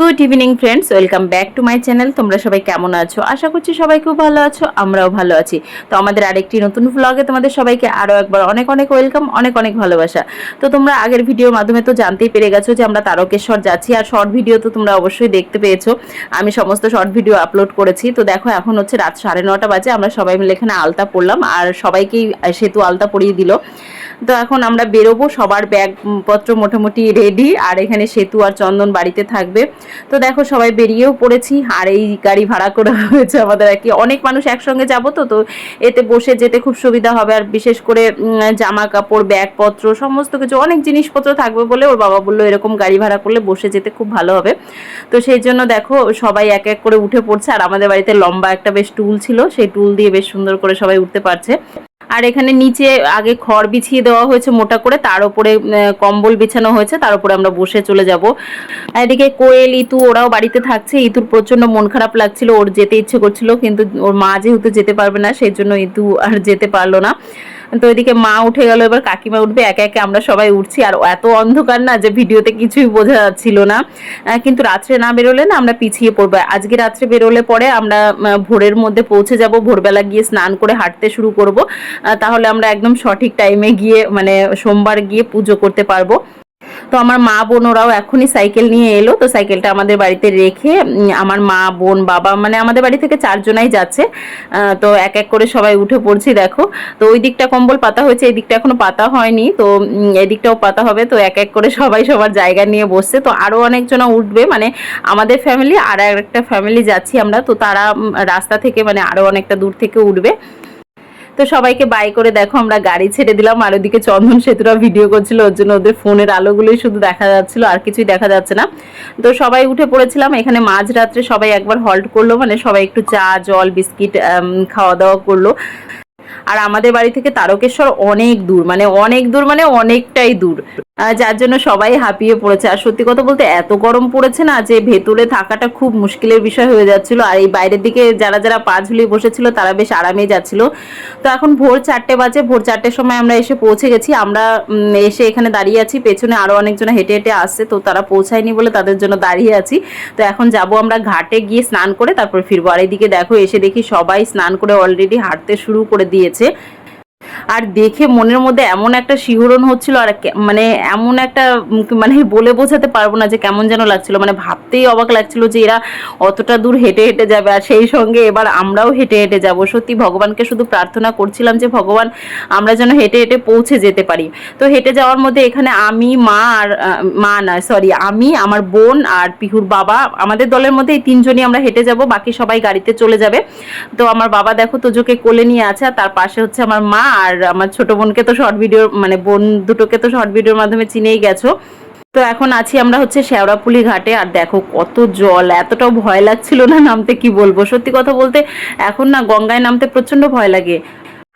Good evening friends, welcome back to my channel. তোমরা সবাই কেমন আছো? আশা করছি সবাই খুব ভালো আছো, আমরাও ভালো আছি। তো আমাদের আরেকটি নতুন ভ্লগে তোমাদের সবাইকে আরও একবার অনেক অনেক ওয়েলকাম, অনেক অনেক ভালোবাসা। তো তোমরা আগের ভিডিওর মাধ্যমে তো জানতেই পেরে গেছো যে আমরা তারকেশ্বর যাচ্ছি, আর শর্ট ভিডিও তো তোমরা অবশ্যই দেখতে পেয়েছ। আমি সমস্ত শর্ট ভিডিও আপলোড করেছি। তো দেখো, এখন হচ্ছে রাত সাড়ে নটা বাজে, আমরা সবাই মিলে এখানে আলতা পড়লাম আর সবাইকেই সেতু আলতা পরিয়ে দিল। তো এখন আমরা বেরোবো, সবার ব্যাগপত্র মোটামুটি রেডি আর এখানে সেতু আর চন্দন বাড়িতে থাকবে। তো দেখো সবাই বেরিয়েও পড়েছি, আর এই গাড়ি ভাড়া করা হয়েছে আমাদের আর কি। অনেক মানুষ একসঙ্গে যাব তো তো এতে বসে যেতে খুব সুবিধা হবে। আর বিশেষ করে জামা কাপড় ব্যাগপত্র, সমস্ত কিছু, অনেক জিনিসপত্র থাকবে বলে ওর বাবা বলল এরকম গাড়ি ভাড়া করলে বসে যেতে খুব ভালো হবে। তো সেই জন্য দেখো সবাই এক এক করে উঠে পড়ছে, আর আমাদের বাড়িতে লম্বা একটা বেশ টুল ছিল, সেই টুল দিয়ে বেশ সুন্দর করে সবাই উঠতে পারছে। আর এখানে নিচে আগে খড় বিছিয়ে দেওয়া হয়েছে মোটা করে, তার উপরে কম্বল বিছানো হয়েছে, তার উপরে আমরা বসে চলে যাব। এদিকে কোয়েল, ইতু, ওরাও বাড়িতে থাকছে। ইতুর প্রচণ্ড মন খারাপ লাগছিল, ওর যেতে ইচ্ছে করছিল, কিন্তু ওর মা যেহেতু যেতে পারবে না, সেই জন্য ইতু আর যেতে পারল না। তো এদিকে মা উঠে গেল, এবার কাকিমা উঠবে, একে একে আমরা সবাই উঠছি। আর এত অন্ধকার না যে ভিডিওতে কিছুই বোঝা যাচ্ছিল না। কিন্তু রাত্রে না বেরোলে না আমরা পিছিয়ে পড়ব। আজকে রাত্রে বেরোলে পরে আমরা ভোরের মধ্যে পৌঁছে যাব, ভোরবেলা গিয়ে স্নান করে হাঁটতে শুরু করব। তাহলে আমরা একদম সঠিক টাইমে গিয়ে মানে সোমবার গিয়ে পুজো করতে পারব। তো আমার মা বোন ওরাও এখনই সাইকেল নিয়ে এলো, তো সাইকেলটা আমাদের বাড়িতে রেখে আমার মা বোন বাবা মানে আমাদের বাড়ি থেকে চারজনাই যাচ্ছে তো এক এক করে সবাই উঠে পড়ছি, দেখো। তো ওই দিকটা কম্বল পাতা হয়েছে, এই দিকটা এখনও পাতা হয়নি, তো এদিকটাও পাতা হবে, তো এক এক করে সবাই সবার জায়গা নিয়ে বসছে, তো আরও অনেকজনা উঠবে মানে আমাদের ফ্যামিলি আর একটা ফ্যামিলি যাচ্ছি আমরা, তো তারা রাস্তা থেকে মানে আরও অনেকটা দূর থেকে উঠবে। তো সবাইকে বাই করে দেখো, আমরা গাড়ি ছেড়ে দিলাম, আর ওদিকে চন্দন সেতুরা ভিডিও করছিল, ওর জন্য ওদের ফোনের আলোগুলোই শুধু দেখা যাচ্ছিল, আর কিছুই দেখা যাচ্ছে না। তো সবাই উঠে পড়েছিলাম, এখানে মাঝরাত্রে সবাই একবার হল্ট করল মানে সবাই একটু চা, জল, বিস্কিট খাওয়া দাওয়া করল। আর আমাদের বাড়ি থেকে তারকেশ্বর অনেক দূর মানে অনেক দূর মানে অনেকটাই দূর। যার জন্য সবাই হাঁপিয়ে পড়েছে। আর সত্যি কথা বলতে এত গরম পড়েছে না যে ভেতরে থাকাটা খুব মুশকিলের বিষয় হয়ে যাচ্ছিল। আর এই বাইরের দিকে যারা যারা পা ঝুলিয়ে বসেছিল, তারা বেশ আরামে যাচ্ছিল। তো এখন ভোর চারটে বাজে, ভোর চারটের সময় আমরা এসে পৌঁছে গেছি। আমরা এসে এখানে দাঁড়িয়ে আছি। পেছনে আরও অনেকজন হেঁটে হেঁটে আসছে, তো তারা পৌঁছায়নি বলে তাদের জন্য দাঁড়িয়ে আছি। তো এখন যাব আমরা ঘাটে গিয়ে স্নান করে, তারপর ফিরবো। আর এইদিকে দেখো, এসে দেখি সবাই স্নান করে অলরেডি হাঁটতে শুরু করে দিয়েছে। আর দেখে মনের মধ্যে এমন একটা শিহরণ হচ্ছিল আর মানে এমন একটা মানে বলে বোঝাতে পারব না যে কেমন যেন লাগছিল। মানে ভাবতেই অবাক লাগছিল যে এরা অতটা দূর হেঁটে হেঁটে যাবে আর সেই সঙ্গে এবার আমরাও হেঁটে হেঁটে যাব। সত্যি ভগবানকে শুধু প্রার্থনা করছিলাম যে ভগবান আমরা যেন হেঁটে হেঁটে পৌঁছে যেতে পারি। তো হেঁটে যাওয়ার মধ্যে এখানে আমি, মা আর মা না সরি আমি, আমার বোন আর পিহুর বাবা, আমাদের দলের মধ্যে এই তিনজনই আমরা হেঁটে যাব। বাকি সবাই গাড়িতে চলে যাবে। তো আমার বাবা দেখো তোজোকে কোলে নিয়ে আছে আর তার পাশে হচ্ছে আমার মা আর আমার ছোট বোনকে তো শর্ট ভিডিও মানে বোন দুটোকে তো শর্ট ভিডিওর মাধ্যমে চিনেই গেছো। তো এখন আছি আমরা হচ্ছে শেওড়াপুলি ঘাটে, আর দেখো কত জল, এতটাও ভয় লাগছিল না নামতে কি বলব? সত্যি কথা বলতে এখন না গঙ্গায় নামতে প্রচণ্ড ভয় লাগে।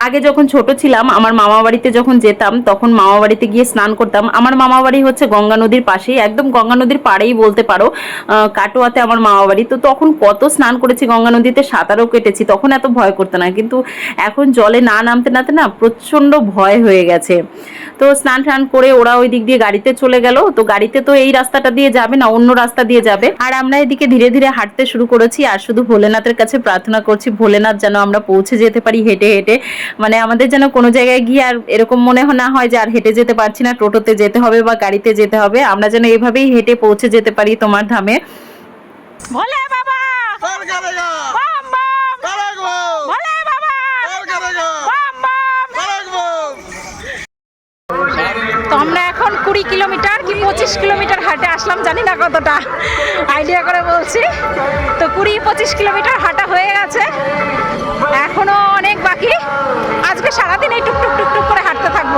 আগে যখন ছোট ছিলাম, আমার মামা বাড়িতে যখন যেতাম, তখন মামা বাড়িতে গিয়ে স্নান করতাম। আমার মামা বাড়ি হচ্ছে গঙ্গা নদীর পাশেই, একদম গঙ্গা নদীর পাড়েই বলতে পারো কাটোয়াতে আমার মামা বাড়ি তো তখন কত স্নান করেছি গঙ্গা নদীতে, সাঁতারও কেটেছি, তখন এত ভয় করতো না। কিন্তু এখন জলে না নামতে নামতে না প্রচণ্ড ভয় হয়ে গেছে। তো স্নান টান করে ওরা ওই দিক দিয়ে গাড়িতে চলে গেল। তো গাড়িতে তো এই রাস্তাটা দিয়ে যাবে না, অন্য রাস্তা দিয়ে যাবে। আর আমরা এদিকে ধীরে ধীরে হাঁটতে শুরু করেছি। আর শুধু ভোলেনাথের কাছে প্রার্থনা করছি, ভোলেনাথ যেন আমরা পৌঁছে যেতে পারি হেঁটে হেঁটে। মানে আমাদের যেন কোনো জায়গায় গিয়ে আর এরকম মনে না হয় যে আর হেঁটে যেতে পারছি না, টোটোতে যেতে হবে বা গাড়িতে যেতে হবে। আমরা যেন এভাবেই হেঁটে পৌঁছে যেতে পারি তোমার ধামে। বলে বাবা! পঁচিশ কিলোমিটার হাঁটে আসলাম, জানি না কতটা। আইডিয়া করে বলছি। তো কুড়ি পঁচিশ কিলোমিটার হাঁটা হয়ে গেছে। এখনও অনেক বাকি। আজকে সারাদিন এই টুকটুক টুকটুক করে হাঁটতে থাকব।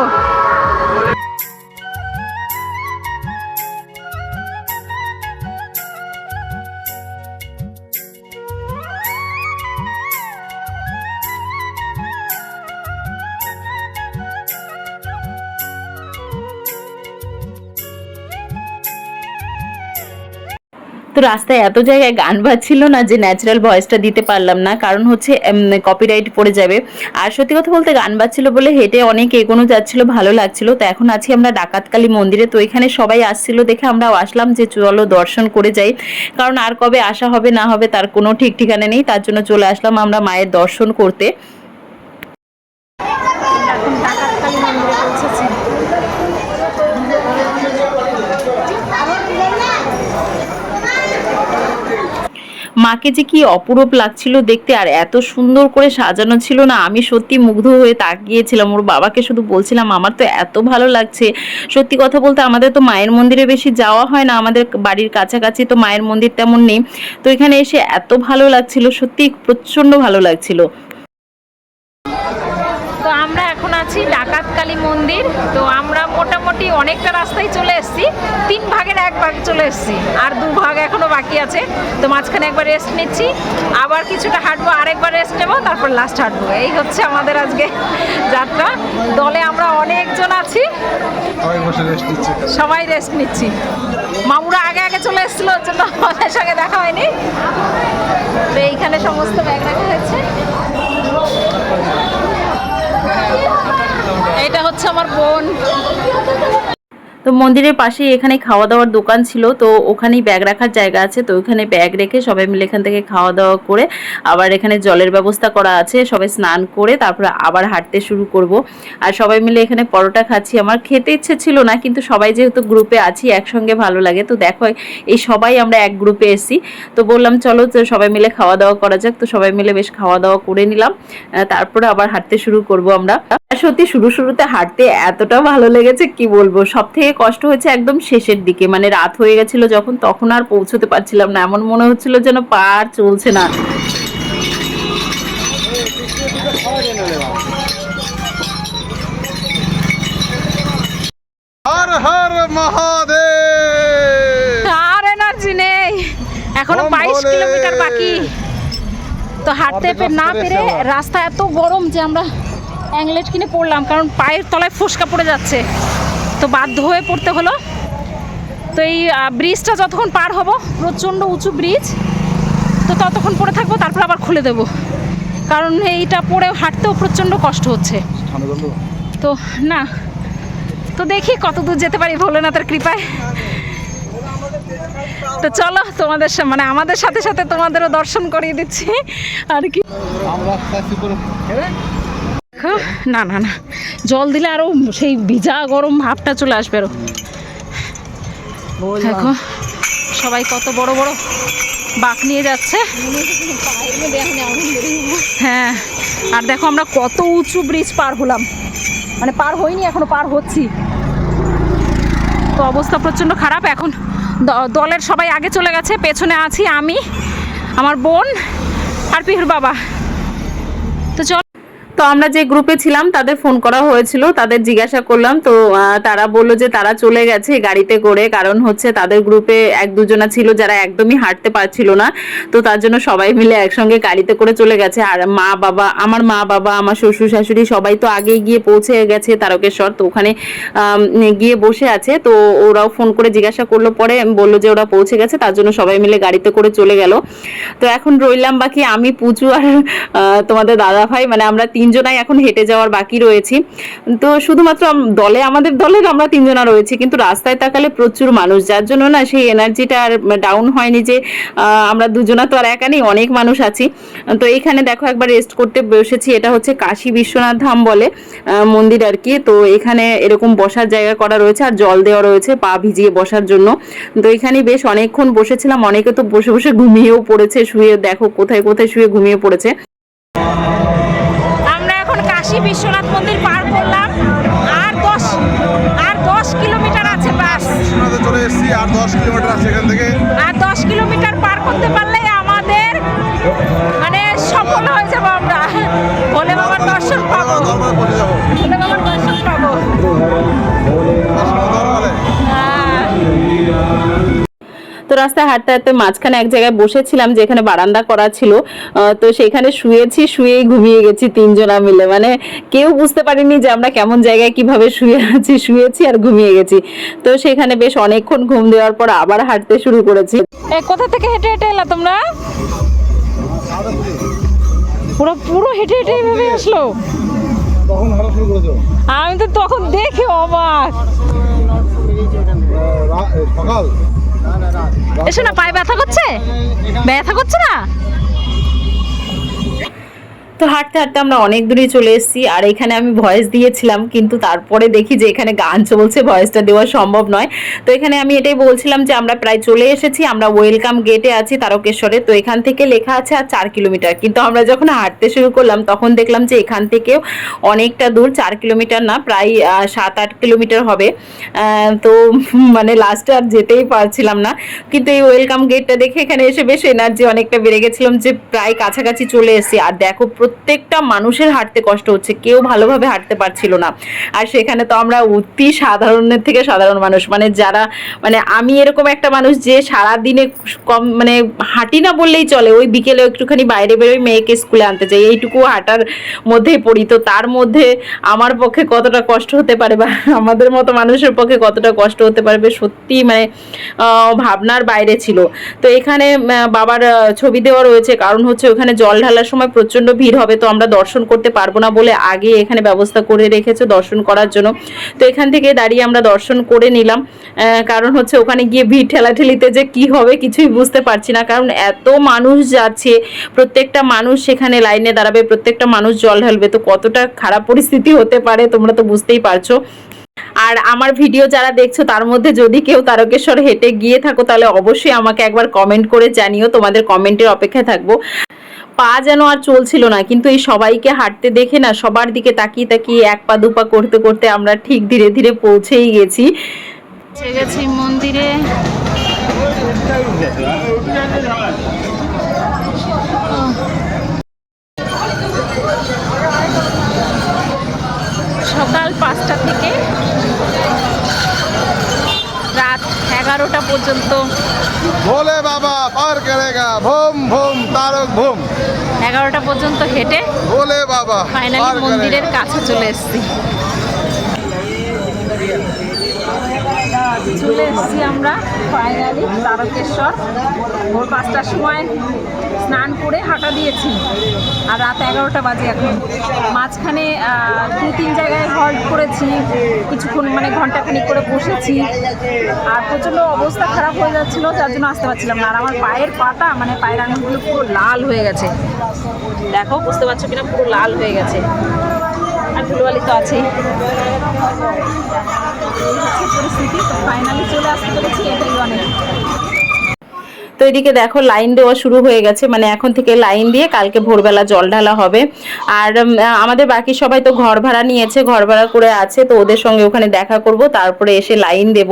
তো রাস্তায় এত জায়গায় গান বাজছিল না যে ন্যাচারাল ভয়েসটা দিতে পারলাম না। কারণ হচ্ছে কপিরাইট পড়ে যাবে। আর সত্যি কথা বলতে গান বাজছিল বলে হেঁটে অনেক এগোনো যাচ্ছিল, ভালো লাগছিল। তো এখন আছি আমরা ডাকাতকালী মন্দিরে। তো এখানে সবাই আসছিল দেখে আমরাও আসলাম যে চলো দর্শন করে যাই। কারণ আর কবে আসা হবে না হবে তার কোনো ঠিক ঠিকানা নেই। তার জন্য চলে আসলাম আমরা মায়ের দর্শন করতে এখন ডাকাতকালী মন্দিরে পৌঁছেছি মাকে যে কি অপরূপ লাগছিল দেখতে আর এত সুন্দর করে সাজানো ছিল না, আমি সত্যি মুগ্ধ হয়ে তাকিয়েছিলাম। ওর বাবাকে শুধু বলছিলাম, আমার তো এত ভালো লাগছে। সত্যি কথা বলতে আমাদের তো মায়ের মন্দিরে বেশি যাওয়া হয় না, আমাদের বাড়ির কাছাকাছি তো মায়ের মন্দির তেমন নেই। তো এখানে এসে এত ভালো লাগছিল, সত্যি প্রচণ্ড ভালো লাগছিল। আছি ডাকাতকালী মন্দির। তো আমরা মোটামুটি অনেকটা রাস্তায় চলে এসেছি। তিন ভাগের এক ভাগ চলে এসেছি আর দু ভাগ এখনও বাকি আছে। তো মাঝখানে একবার রেস্ট নিচ্ছি। আবার কিছুটা হাঁটবো আরেকবার রেস্ট নেব তারপর লাস্ট হাঁটবো। এই হচ্ছে আমাদের আজকে যাত্রা। দলে আমরা অনেকজন আছি। সবাই রেস্ট নিচ্ছে। মামুরা আগে আগে চলে এসেছিল ওর জন্য আমাদের সঙ্গে দেখা হয়নি। তো এইখানে সমস্ত ব্যাগ রাখা হয়েছে। হচ্ছে আমার বোন। তো মন্দিরের পাশেই এখানে খাওয়া দাওয়ার দোকান ছিল, তো ওখানেই ব্যাগ রাখার জায়গা আছে, তো ওখানে ব্যাগ রেখে সবাই মিলে এখান থেকে খাওয়া দাওয়া করে, আবার এখানে জলের ব্যবস্থা করা আছে, সবাই স্নান করে তারপরে আবার হাঁটতে শুরু করব। আর সবাই মিলে এখানে পরোটা খাচ্ছি, আমার খেতে ইচ্ছে ছিল না, কিন্তু সবাই যেহেতু গ্রুপে আছি, একসঙ্গে ভালো লাগে, তো দেখো এই সবাই আমরা এক গ্রুপে এসেছি। তো বললাম, চলো, তো সবাই মিলে খাওয়া দাওয়া করা যাক। তো সবাই মিলে বেশ খাওয়া দাওয়া করে নিলাম তারপরে আবার হাঁটতে শুরু করব আমরা। সত্যি শুরু শুরুতে হাঁটতে এতটা ভালো লেগেছে কি বলব? সব থেকে কষ্ট হয়েছে একদম শেষের দিকে। মানে রাত হয়ে গেছিল যখন তখন আর পৌঁছতে পারছিলাম না। এমন মনে হচ্ছিল যেন পা আর চলছে না। হর হর মহাদেব! আর এনার্জি নেই। এখনও বম বাইশ ভোলে। কিলোমিটার বাকি। তো হাঁটতে না পেরে রাস্তা এত গরম যে আমরা অ্যাংলেট কিনে পড়লাম, কারণ পায়ের তলায় ফোসকা পড়ে যাচ্ছে। তো বাধ্য হয়ে পড়তে হলো। তো এই ব্রিজটা যতক্ষণ পার হব, প্রচণ্ড উঁচু ব্রিজ তো ততক্ষণ পড়ে থাকব, তারপর আবার খুলে দেব। কারণ এইটা পড়ে হাঁটতেও প্রচণ্ড কষ্ট হচ্ছে। তো না, তো দেখি কত দূর যেতে পারি ভোলেনাথের কৃপায়। তো চলো তোমাদের মানে আমাদের সাথে সাথে তোমাদেরও দর্শন করিয়ে দিচ্ছি। আর কি? দেখো, না না না। জল দিলে আরও সেই ভিজা গরম ভাবটা চলে আসবে আরও। দেখো সবাই কত বড় বড় বাঁক নিয়ে যাচ্ছে। হ্যাঁ আর দেখো আমরা কত উঁচু ব্রিজ পার হলাম। মানে পার হইনি এখনও পার হচ্ছি। তো অবস্থা প্রচণ্ড খারাপ। এখন দলের সবাই আগে চলে গেছে পেছনে আছি আমি আমার বোন আর পিহুর বাবা। তো চল আমরা যে গ্রুপে ছিলাম, তাদের ফোন করা হয়েছিল, তাদের জিজ্ঞাসা করলাম, তো তারা বলল যে তারা চলে গেছে গাড়িতে করে, কারণ হচ্ছে তাদের গ্রুপে এক দুজনা ছিল যারা একদমই হাঁটতে পারছিল না, তো তার জন্য সবাই মিলে একসঙ্গে গাড়িতে করে চলে গেছে। আর মা বাবা, আমার মা বাবা, আমার শ্বশুর শাশুড়ি সবাই তো আগেই গিয়ে পৌঁছে গেছে তারকেশ্বর, তো ওখানে গিয়ে বসে আছে, তো ওরাও ফোন করে জিজ্ঞাসা করল, পরে বলল যে ওরা পৌঁছে গেছে, তার জন্য সবাই মিলে গাড়িতে করে চলে গেল। তো এখন রইলাম বাকি আমি, পুজো আর তোমাদের দাদা ভাই মানে আমরা তিনজনাই এখন হেঁটে যাওয়ার বাকি রয়েছি। তো শুধুমাত্র দলে, আমাদের দলের আমরা তিনজনা রয়েছি, কিন্তু রাস্তায় তাকালে প্রচুর মানুষ, যার জন্য না সেই এনার্জিটা আর ডাউন হয়নি যে আমরা দুজনা তো আর একা নেই, অনেক মানুষ আছি। তো এখানে দেখো একবার রেস্ট করতে বসেছি, এটা হচ্ছে কাশী বিশ্বনাথ ধাম বলে মন্দির আর কি। তো এখানে এরকম বসার জায়গা করা রয়েছে আর জল দেওয়া রয়েছে পা ভিজিয়ে বসার জন্য। তো এখানে বেশ অনেকক্ষণ বসেছিলাম, অনেকে তো বসে বসে ঘুমিয়েও পড়েছে, শুয়ে দেখো কোথায় কোথায় শুয়ে ঘুমিয়ে পড়েছে। বিশ্বনাথ মন্দির পার করলাম। আর দশ আর দশ কিলোমিটার আছে বাস। বিশ্বনাথে চলে এসেছি আর দশ কিলোমিটার আছে এখান থেকে। আর দশ কিলোমিটার পার করতে পারলে আমাদের মানে সফল হয়ে যাব আমরা। ভোলে বাবার দর্শন পাবো। ভোলে বাবার দর্শন পাবো। রাস্তায় হাঁটতে হাঁটতে মাঝখানে এক জায়গায় বসেছিলাম যেখানে বারান্দা করা ছিল। তো সেখানে শুয়েছি শুয়েই ঘুমিয়ে গেছি তিনজনা মিলে। মানে কেউ বুঝতে পারিনি যে আমরা কেমন জায়গায় কীভাবে শুয়ে আছি শুয়েছি আর ঘুমিয়ে গেছি। তো সেখানে বেশ অনেকক্ষণ ঘুম দেওয়ার পর আবার হাঁটতে শুরু করেছি। এ কোথা থেকে হেঁটে হেঁটে এলা তোমরা? পুরো পুরো হেঁটে হেঁটে এইভাবে আসলো? তখন হাঁটা শুরু করেছ আমি তো তখন দেখে অবাক। সকাল। এসো না পায়ে ব্যথা করছে? ব্যথা করছে না? তো হাঁটতে হাঁটতে আমরা অনেক দূরে চলে এসেছি, আর এখানে আমি ভয়েস দিয়েছিলাম, কিন্তু তারপরে দেখি যে এখানে গান চলছে, ভয়েসটা দেওয়া সম্ভব নয়। তো এখানে আমি এটাই বলছিলাম যে আমরা প্রায় চলে এসেছি, আমরা ওয়েলকাম গেটে আছি তারকেশ্বরে। তো এখান থেকে লেখা আছে আর চার কিলোমিটার, কিন্তু আমরা যখন হাঁটতে শুরু করলাম, তখন দেখলাম যে এখান থেকেও অনেকটা দূর, চার কিলোমিটার না, প্রায় সাত আট কিলোমিটার হবে। তো মানে লাস্টে আর যেতেই পারছিলাম না। কিন্তু এই ওয়েলকাম গেটটা দেখে এখানে এসে বেশ এনার্জি অনেকটা বেড়ে গেছিলাম যে প্রায় কাছাকাছি চলে এসেছি। আর দেখো প্রত্যেকটা মানুষের হাঁটতে কষ্ট হচ্ছে, কেউ ভালোভাবে হাঁটতে পারছিল না। আর সেখানে তো আমরা অতি সাধারণের থেকে সাধারণ মানুষ মানে যারা মানে আমি এরকম একটা মানুষ যে সারা দিনে কম মানে হাঁটি না বললেই চলে, ওই বিকেলে একটুখানি বাইরে বেরোই, মেয়েকে স্কুলে আনতে যাই, এইটুকু হাঁটার মধ্যেই পড়ি। তো তার মধ্যে আমার পক্ষে কতটা কষ্ট হতে পারে বা আমাদের মতো মানুষের পক্ষে কতটা কষ্ট হতে পারবে সত্যি মানে ভাবনার বাইরে ছিল। তো এখানে বাবার ছবি দেওয়া রয়েছে, কারণ হচ্ছে ওখানে জল ঢালার সময় প্রচণ্ড ভিড় হবে, তো আমরা দর্শন করতে পারব না বলে আগে এখানে ব্যবস্থা করে রেখেছে দর্শন করার জন্য। তো এখান থেকে দাঁড়িয়ে আমরা দর্শন করে নিলাম। কারণ হচ্ছে ওখানে গিয়ে ভিড় ঠেলাঠেলিতে যে কি হবে কিছুই বুঝতে পারছি না। কারণ এত মানুষ যাচ্ছে, প্রত্যেকটা মানুষ সেখানে লাইনে দাঁড়াবে, প্রত্যেকটা মানুষ জল ঢালবে, তো কতটা খারাপ পরিস্থিতি হতে পারে তোমরা তো বুঝতেই পারছ। আর আমার ভিডিও যারা দেখছ, তার মধ্যে যদি কেউ তারকেশ্বর হেঁটে গিয়ে থাকো, তাহলে অবশ্যই আমাকে একবার কমেন্ট করে জানিও, তোমাদের কমেন্টের অপেক্ষায় থাকব। পা যেন আর চলছিল না, কিন্তু এই সবাইকে হাঁটতে দেখে না সবার দিকে তাকিয়ে তাকিয়ে এক পা দুপা করতে করতে আমরা ঠিক ধীরে ধীরে পৌঁছেই গেছি। গেছি মন্দিরে। সকাল পাঁচটা থেকে রাত এগারোটা পর্যন্ত। ভোলে বাবা পার করেগা ভোম ভোম ভোম এগারোটা পর্যন্ত হেঁটে বলে বাবা ফাইনালি মন্দিরের কাছে চলে এসেছি। চলে এসেছি আমরা ফাইনালি তারকেশ্বর ভোর পাঁচটার সময় স্নান করে হাঁটা দিয়েছি। আর রাত এগারোটা বাজে এখন। মাঝখানে দু, তিন জায়গায় হল্ট করেছি। কিছুক্ষণ মানে ঘন্টাখানিক করে বসেছি। আর প্রচণ্ড অবস্থা খারাপ হয়ে যাচ্ছিল, যার জন্য আসতে পারছিলাম না। আর আমার পায়ের পাটা মানে পায়ের আঙুলগুলো পুরো লাল হয়ে গেছে। দেখো, বুঝতে পারছ কিনা? পুরো লাল হয়ে গেছে। আর ধুলোবালি তো আছেই। এই হচ্ছে পরিস্থিতি তো ফাইনালি চলে আসতে পেরেছি এটাই অনেক। তো এদিকে দেখো লাইন দেওয়া শুরু হয়ে গেছে মানে এখন থেকে লাইন দিয়ে কালকে ভোরবেলা জল ঢালা হবে। আর আমাদের বাকি সবাই তো ঘর ভাড়া নিয়েছে, ঘর ভাড়া করে আছে, তো ওদের সঙ্গে ওখানে দেখা করব, তারপরে এসে লাইন দেব।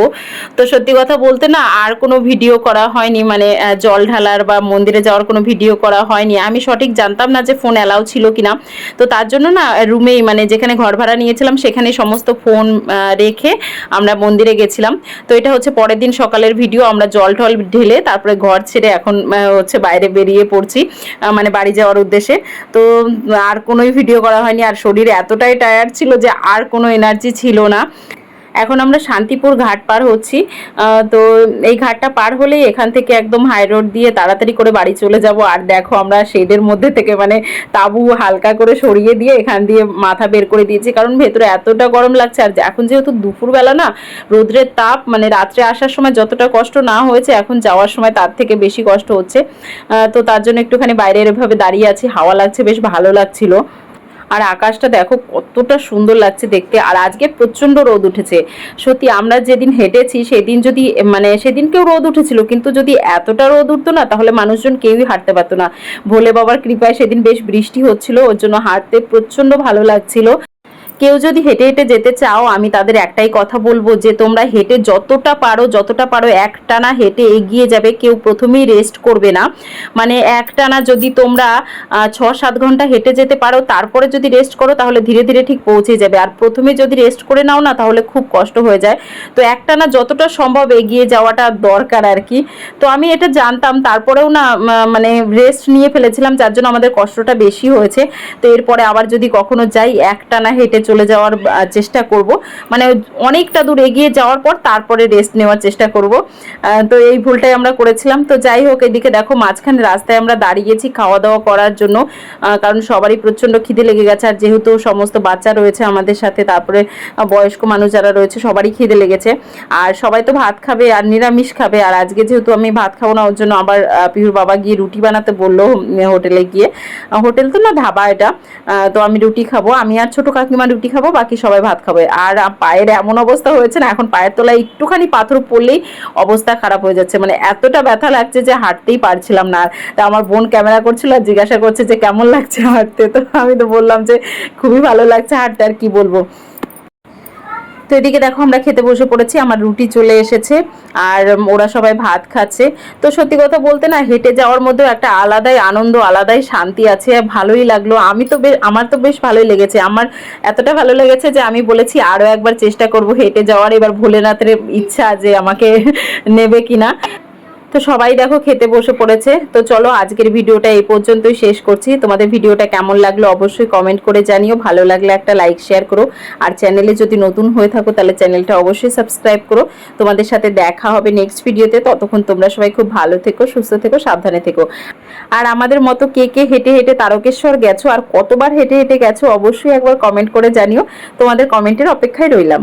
তো সত্যি কথা বলতে না, আর কোনো ভিডিও করা হয়নি মানে জল ঢালার বা মন্দিরে যাওয়ার কোনো ভিডিও করা হয়নি। আমি সঠিক জানতাম না যে ফোন অ্যালাউ ছিল কিনা। তো তার জন্য না রুমেই মানে যেখানে ঘর ভাড়া নিয়েছিলাম, সেখানে সমস্ত ফোন রেখে আমরা মন্দিরে গেছিলাম। তো এটা হচ্ছে পরের দিন সকালের ভিডিও আমরা জল টল ঢেলে তারপরে ঘর ছেড়ে এখন হচ্ছে বাইরে বেরিয়ে পড়ছি মানে বাড়ি যাওয়ার উদ্দেশ্যে। তো, আর কোনোই ভিডিও করা হয়নি। আর শরীর এতটাই টায়ার্ড ছিল যে আর কোনো এনার্জি ছিল না। এখন আমরা শান্তিপুর ঘাট পার হচ্ছি। তো এই ঘাটটা পার হলেই এখান থেকে একদম হাই রোড দিয়ে তাড়াতাড়ি করে বাড়ি চলে যাব। আর দেখো আমরা শেডের মধ্যে থেকে মানে তাবু হালকা করে সরিয়ে দিয়ে এখান দিয়ে মাথা বের করে দিয়েছি। কারণ ভেতরে এতটা গরম লাগছে। আর এখন যেহেতু দুপুরবেলা না, রোদ্রের তাপ মানে রাত্রে আসার সময় যতটা কষ্ট না হয়েছে, এখন যাওয়ার সময় তার থেকে বেশি কষ্ট হচ্ছে। তো তার জন্য একটুখানি বাইরে এভাবে দাঁড়িয়ে আছি। হাওয়া লাগছে, বেশ ভালো লাগছিল। আর আকাশটা দেখো কতটা সুন্দর লাগছে দেখতে। আর আজকে প্রচণ্ড রোদ উঠেছে। সত্যি আমরা যেদিন হেঁটেছি, সেদিন যদি মানে সেদিনকেও রোদ উঠেছিল, কিন্তু যদি এতটা রোদ উঠতো না, তাহলে মানুষজন কেউই হাঁটতে পারতো না। ভোলে বাবার কৃপায় সেদিন বেশ বৃষ্টি হচ্ছিল, ওর জন্য হাঁটতে প্রচণ্ড ভালো লাগছিল। কেউ যদি হেঁটে হেঁটে যেতে চাও, আমি তাদের একটাই কথা বলব যে তোমরা হেঁটে যতটা পারো যতটা পারো একটানা হেঁটে এগিয়ে যাবে। কেউ প্রথমেই রেস্ট করবে না। মানে একটানা যদি তোমরা ছ সাত ঘণ্টা হেঁটে যেতে পারো, তারপরে যদি রেস্ট করো, তাহলে ধীরে ধীরে ঠিক পৌঁছে যাবে। আর প্রথমে যদি রেস্ট করে নাও না, তাহলে খুব কষ্ট হয়ে যায়। তো একটানা যতটা সম্ভব এগিয়ে যাওয়াটা দরকার আর কি। তো আমি এটা জানতাম, তারপরেও না মানে রেস্ট নিয়ে ফেলেছিলাম, যার জন্য আমাদের কষ্টটা বেশি হয়েছে। তো এরপরে আবার যদি কখনো যাই, একটানা হেঁটে চলে যাওয়ার চেষ্টা করব। মানে অনেকটা দূর এগিয়ে যাওয়ার পর তারপরে রেস্ট নেওয়ার চেষ্টা করব। তো এই ভুলটাই আমরা করেছিলাম। তো যাই হোক, এদিকে দেখো মাঝখানে রাস্তায় আমরা দাঁড়িয়েছি খাওয়া দাওয়া করার জন্য। কারণ সবারই প্রচণ্ড খিদে লেগে গেছে। আর যেহেতু সমস্ত বাচ্চা রয়েছে আমাদের সাথে, তারপরে বয়স্ক মানুষ যারা রয়েছে, সবারই খিদে লেগেছে। আর সবাই তো ভাত খাবে আর নিরামিষ খাবে। আর আজকে যেহেতু আমি ভাত খাব না, ওর জন্য আবার পিহুর বাবা গিয়ে রুটি বানাতে বলল হোটেলে গিয়ে। হোটেল তো না ধাবা এটা। তো আমি রুটি খাব। আমি আর ছোট কাকিমা রুটি খাব, বাকি সবাই ভাত খাবে। আর পায়ের এমন অবস্থা হয়েছে না, এখন পায়ের তলায় একটুখানি পাথর পড়লেই অবস্থা খারাপ হয়ে যাচ্ছে। মানে এতটা ব্যথা লাগছে যে হাঁটতেই পারছিলাম না। তা আমার বোন ক্যামেরা করছিল আর জিজ্ঞাসা করছে যে, কেমন লাগছে হাঁটতে? তো আমি তো বললাম যে, খুবই ভালো লাগছে হাঁটতে, আর কি বলব? তো এদিকে দেখো আমরা খেতে বসে পড়েছি, আমার রুটি চলে এসেছে আর ওরা সবাই ভাত খাচ্ছে। তো সত্যি কথা বলতে না, হেঁটে যাওয়ার মধ্যেও একটা আলাদাই আনন্দ, আলাদাই শান্তি আছে ভালোই লাগল। আমি তো বেশ, আমার তো বেশ ভালোই লেগেছে। আমার এতটা ভালো লেগেছে যে আমি বলেছি আরও একবার চেষ্টা করব হেঁটে যাওয়ার। এবার ভোলেনাথের ইচ্ছা যে আমাকে নেবে কিনা। তো সবাই দেখো খেতে বসে পড়েছে। তো চলো আজকের ভিডিওটা এই পর্যন্তই শেষ করছি। তোমাদের ভিডিওটা কেমন লাগল অবশ্যই কমেন্ট করে জানিও। ভালো লাগলে একটা লাইক শেয়ার করো। আর চ্যানেলে যদি নতুন হয়ে থাকো, তাহলে চ্যানেলটা অবশ্যই সাবস্ক্রাইব করো। তোমাদের সাথে দেখা হবে নেক্সট ভিডিওতে ততক্ষণ তোমরা সবাই খুব ভালো থেকো, সুস্থ থেকো, সাবধানে থেকো। আর আমাদের মতো কে কে হেঁটে হেঁটে তারকেশ্বর গেছো আর কতবার হেঁটে হেঁটে গেছো, অবশ্যই একবার কমেন্ট করে জানিও। তোমাদের কমেন্টের অপেক্ষায় রইলাম।